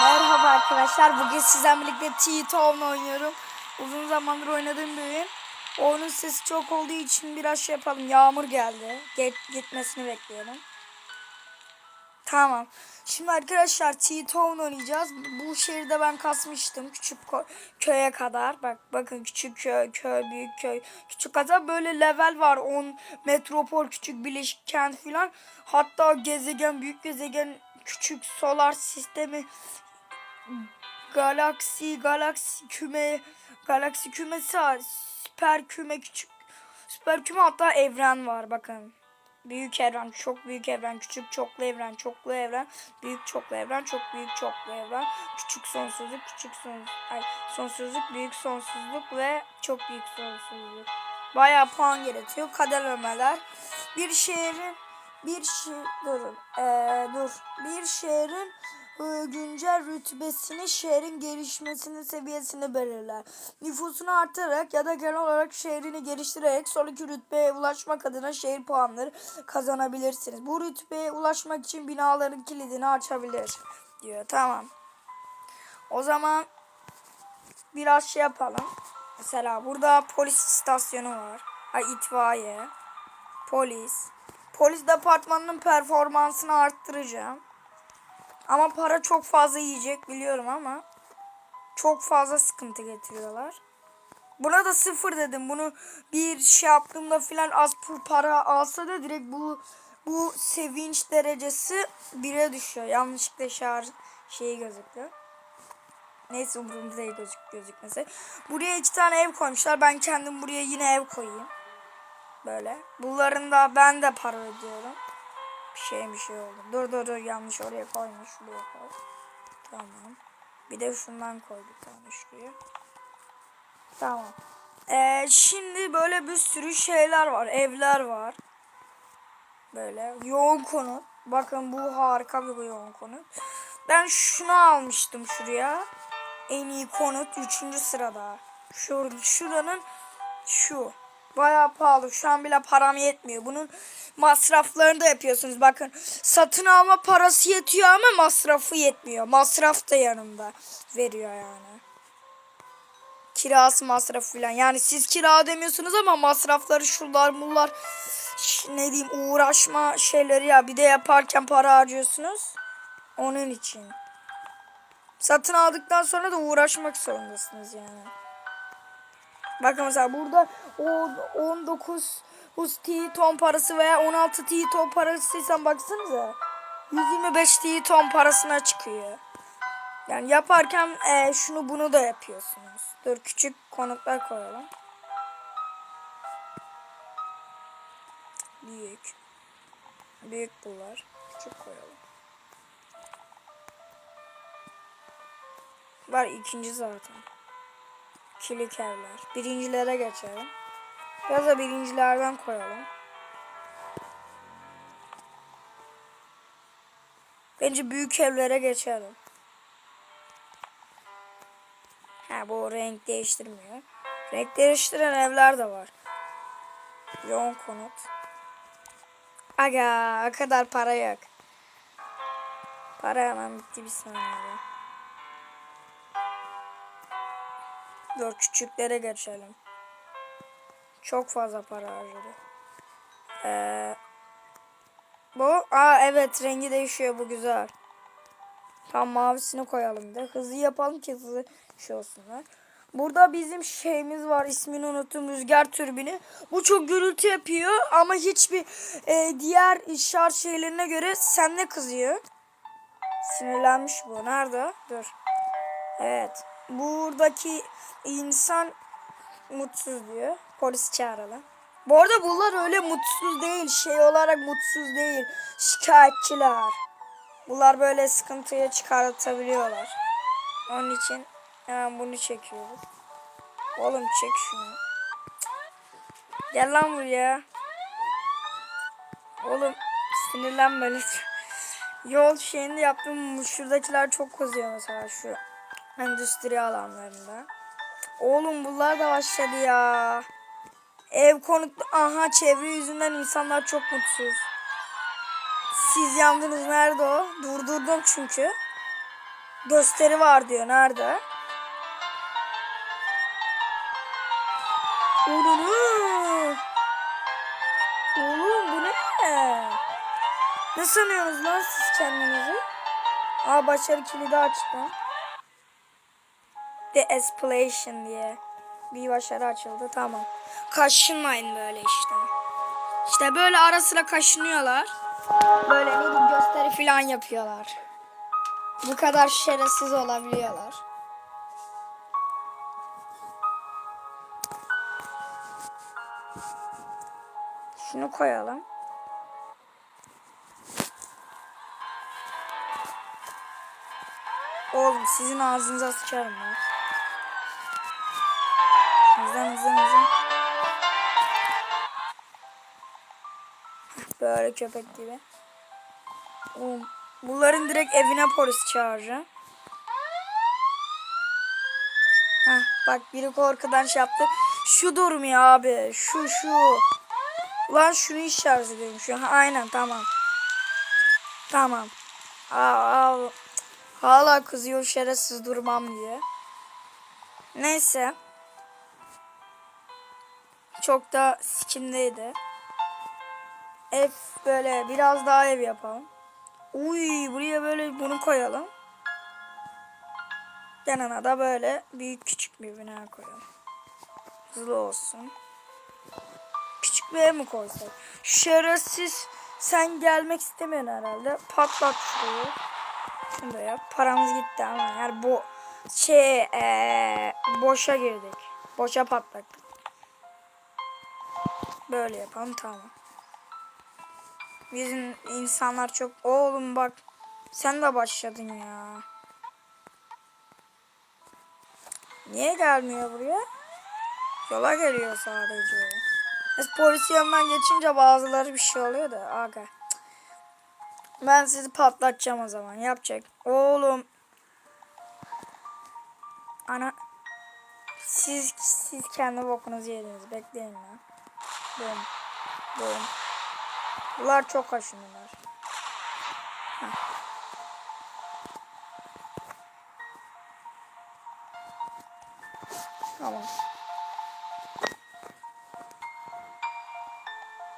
Merhaba arkadaşlar. Bugün sizden birlikte T-Town oynuyorum. Uzun zamandır oynadığım bir oyun. Oyunun sesi çok olduğu için biraz şey yapalım. Yağmur geldi. Get, gitmesini bekleyelim. Tamam. Şimdi arkadaşlar T-Town oynayacağız. Bu şehirde ben kasmıştım. Küçük köye kadar. Bak bakın küçük köy, köy, büyük köy. Küçük kadar böyle level var. 10 metropol, küçük bileşik kent filan. Hatta gezegen, büyük gezegen, küçük solar sistemi galaksi, galaksi küme, galaksi kümesi. Süper küme, küçük süper küme hatta evren var bakın. Büyük evren, çok büyük evren, küçük çoklu evren, çoklu evren, büyük çoklu evren, çok büyük çoklu evren, küçük sonsuzluk, küçük son, ay, sonsuzluk, büyük sonsuzluk ve çok büyük sonsuzluk. Bayağı puan gerekiyor. Kaderlemeler. Bir şehrin bir durun. Ee, dur. Bir şehrin e, güncel rütbesini şehrin gelişmesinin seviyesini belirler. Nüfusunu artarak ya da genel olarak şehrini geliştirerek sonraki rütbeye ulaşmak adına şehir puanları kazanabilirsiniz. Bu rütbeye ulaşmak için binaların kilidini açabilir diyor. Tamam. O zaman biraz şey yapalım. Mesela burada polis istasyonu var. Ay itfaiye. Polis. Polis departmanının performansını arttıracağım. Ama para çok fazla yiyecek biliyorum ama çok fazla sıkıntı getiriyorlar. Buna da sıfır dedim. Bunu bir şey yaptığımda filan az para alsa da direkt bu bu sevinç derecesi bire düşüyor. Yanlışlıkla şarj şeyi gözüktü. Neyse umurumda değil gözük gözükmesi. Buraya iki tane ev koymuşlar. Ben kendim buraya yine ev koyayım. Böyle. Bunların da ben de para ödüyorum. Bir şey bir şey oldu. Dur dur dur yanlış oraya koyma şuraya koy. Tamam. Bir de şundan koy bir tane şuraya. Tamam. Ee, şimdi böyle bir sürü şeyler var. Evler var. Böyle yoğun konut. Bakın bu harika bir yoğun konut. Ben şunu almıştım şuraya. En iyi konut 3. sırada. Şur şuranın şu. Bayağı pahalı. Şu an bile param yetmiyor. Bunun masraflarını da yapıyorsunuz. Bakın satın alma parası yetiyor ama masrafı yetmiyor. Masraf da yanında veriyor yani. Kirası masrafı falan. Yani siz kira ödemiyorsunuz ama masrafları şunlar bunlar ne diyeyim uğraşma şeyleri ya. Bir de yaparken para harcıyorsunuz. Onun için. Satın aldıktan sonra da uğraşmak zorundasınız yani. Bakın mesela burada o 19 T ton parası veya 16 T ton parasıysan baksanıza. 125 T ton parasına çıkıyor. Yani yaparken e, şunu bunu da yapıyorsunuz. Dur küçük konuklar koyalım. Büyük. Büyük bunlar. Küçük koyalım. Var ikinci zaten. Kilik evler. Birincilere geçelim. Ya da birincilerden koyalım. Bence büyük evlere geçelim. Ha bu renk değiştirmiyor. Renk değiştiren evler de var. Yoğun konut. Aga o kadar para yok. Para hemen bitti bir saniye. Dur küçüklere geçelim. Çok fazla para harcadı. Ee, bu aa evet rengi değişiyor bu güzel. Tam mavisini koyalım da hızlı yapalım ki hızlı şey olsunlar. Burada bizim şeyimiz var ismini unuttum rüzgar türbini. Bu çok gürültü yapıyor ama hiçbir e, diğer şarj şeylerine göre sende kızıyor. Sinirlenmiş bu. Nerede? Dur. Evet. Buradaki insan mutsuz diyor. Polis çağıralım. Bu arada bunlar öyle mutsuz değil. Şey olarak mutsuz değil. Şikayetçiler. Bunlar böyle sıkıntıya çıkartabiliyorlar. Onun için hemen bunu çekiyoruz. Oğlum çek şunu. Gel lan buraya. Oğlum sinirlenme lütfen. Yol şeyini yaptım. Şuradakiler çok kızıyor mesela şu endüstri alanlarında. Oğlum bunlar da başladı ya. Ev konut aha çevre yüzünden insanlar çok mutsuz. Siz yandınız nerede o? Durdurdum çünkü. Gösteri var diyor. Nerede? Oğlum. Oğlum bu ne? Ne sanıyorsunuz lan siz kendinizi? Aa başarı kilidi açtım. The Escalation diye bir başarı açıldı. Tamam. Kaşınmayın böyle işte. İşte böyle ara sıra kaşınıyorlar. Böyle ne bileyim gösteri falan yapıyorlar. Bu kadar şerefsiz olabiliyorlar. Şunu koyalım. Oğlum sizin ağzınıza sıçarım ben. Hızlan hızlan hızlan. Böyle köpek gibi. Oğlum, bunların direkt evine polis çağıracağım. Heh, bak biri korkudan şey yaptı. Şu durmuyor abi. Şu şu. Ulan şunu işaret ediyorum şu. Aynen tamam. Tamam. Aa, aa, hala kızıyor şerefsiz durmam diye. Neyse. Çok da sikimdeydi. Ev böyle biraz daha ev yapalım. Uy buraya böyle bunu koyalım. Yanına da böyle büyük küçük bir bina koyalım. Hızlı olsun. Küçük bir ev mi koysak? Şerefsiz sen gelmek istemiyorsun herhalde. Patlat şurayı. Şunu da yap. Paramız gitti ama yani bu şey ee, boşa girdik. Boşa patlattık. Böyle yapalım tamam. Bizim insanlar çok oğlum bak sen de başladın ya. Niye gelmiyor buraya? Yola geliyor sadece. Biz polis yanından geçince bazıları bir şey oluyor da aga. Ben sizi patlatacağım o zaman. Yapacak. Oğlum. Ana. Siz siz kendi bokunuzu yediniz. Bekleyin lan. Bum. Bum. Bunlar çok. Heh. Tamam.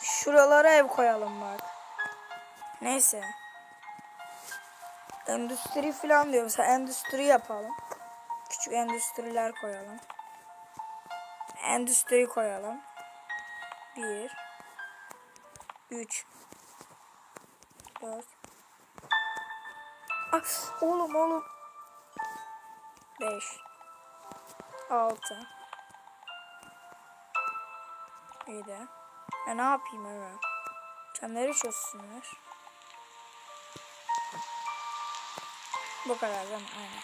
Şuralara ev koyalım bak. Neyse. Endüstri falan diyor. Mesela endüstri yapalım. Küçük endüstriler koyalım. Endüstri koyalım. Bir. Üç. Dört. Ah, oğlum oğlum. Beş. Altı. Yedi. Ya ne yapayım öyle? Kendileri çözsünler. Bu kadar değil mi? Aynen.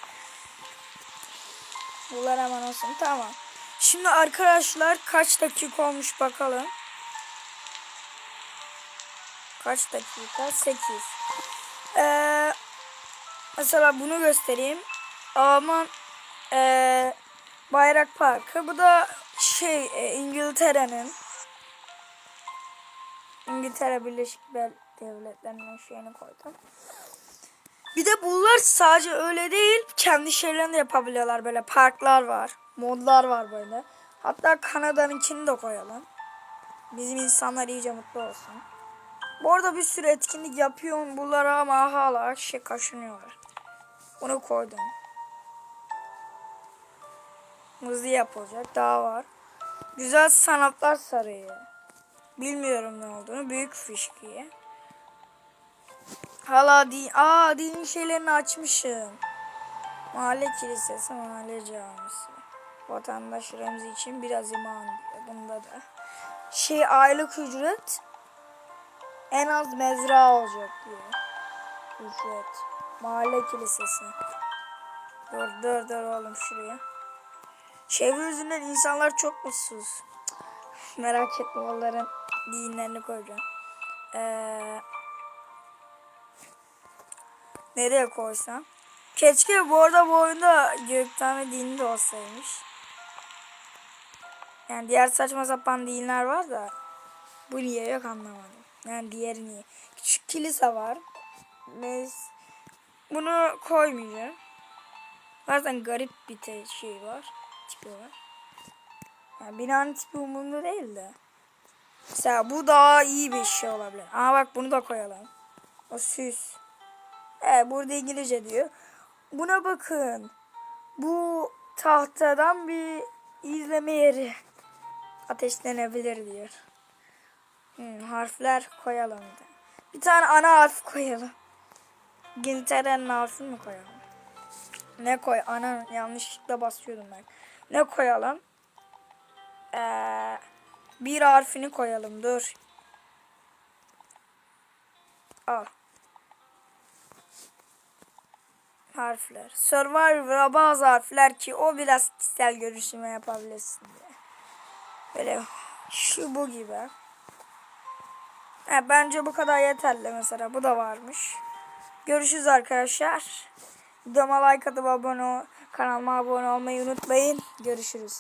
Bunlar hemen olsun. Tamam. Şimdi arkadaşlar kaç dakika olmuş bakalım. Kaç dakika? 8. Ee, mesela bunu göstereyim. Alman ee, Bayrak Parkı. Bu da şey e, İngiltere'nin İngiltere Birleşik Devletleri'nin şeyini koydum. Bir de bunlar sadece öyle değil. Kendi şeylerini de yapabiliyorlar. Böyle parklar var. Modlar var böyle. Hatta Kanada'nınkini de koyalım. Bizim insanlar iyice mutlu olsun. Bu arada bir sürü etkinlik yapıyorum bunlara ama hala şey kaşınıyorlar. Bunu koydum. Hızlı yapılacak. Daha var. Güzel sanatlar sarayı. Bilmiyorum ne olduğunu. Büyük fışkiye. Hala din, aa dinin şeylerini açmışım. Mahalle kilisesi, mahalle camisi. Vatandaşlarımız için biraz iman diyor. Bunda da. Şey aylık ücret en az mezra olacak diyor. Ücret. Mahalle kilisesi. Dur dur dur oğlum şuraya. Çevre yüzünden insanlar çok mutsuz. Merak etme onların dinlerini koyacağım. Ee, nereye koysam? Keşke bu arada bu oyunda gökten ve dini de olsaymış. Yani diğer saçma sapan dinler var da bu niye yok anlamadım. Yani diğeri niye? Küçük kilise var. Mes bunu koymayacağım. Zaten garip bir şey var. Tipi var. Yani binanın tipi umurumda değil de. Mesela bu daha iyi bir şey olabilir. Aa bak bunu da koyalım. O süs. Evet burada İngilizce diyor. Buna bakın. Bu tahtadan bir izleme yeri ateşlenebilir diyor. Hmm, harfler koyalım. da. Bir tane ana harf koyalım. İngiltere'nin harfini mi koyalım? Ne koy? Ana yanlışlıkla basıyordum ben. Ne koyalım? Ee, bir harfini koyalım. Dur. Al. Harfler. Survivor'a bazı harfler ki o biraz kişisel görüşüme yapabilirsin diye. Böyle şu bu gibi. Ha, bence bu kadar yeterli mesela. Bu da varmış. Görüşürüz arkadaşlar. Videoma like atıp abone ol, kanalıma abone olmayı unutmayın. Görüşürüz.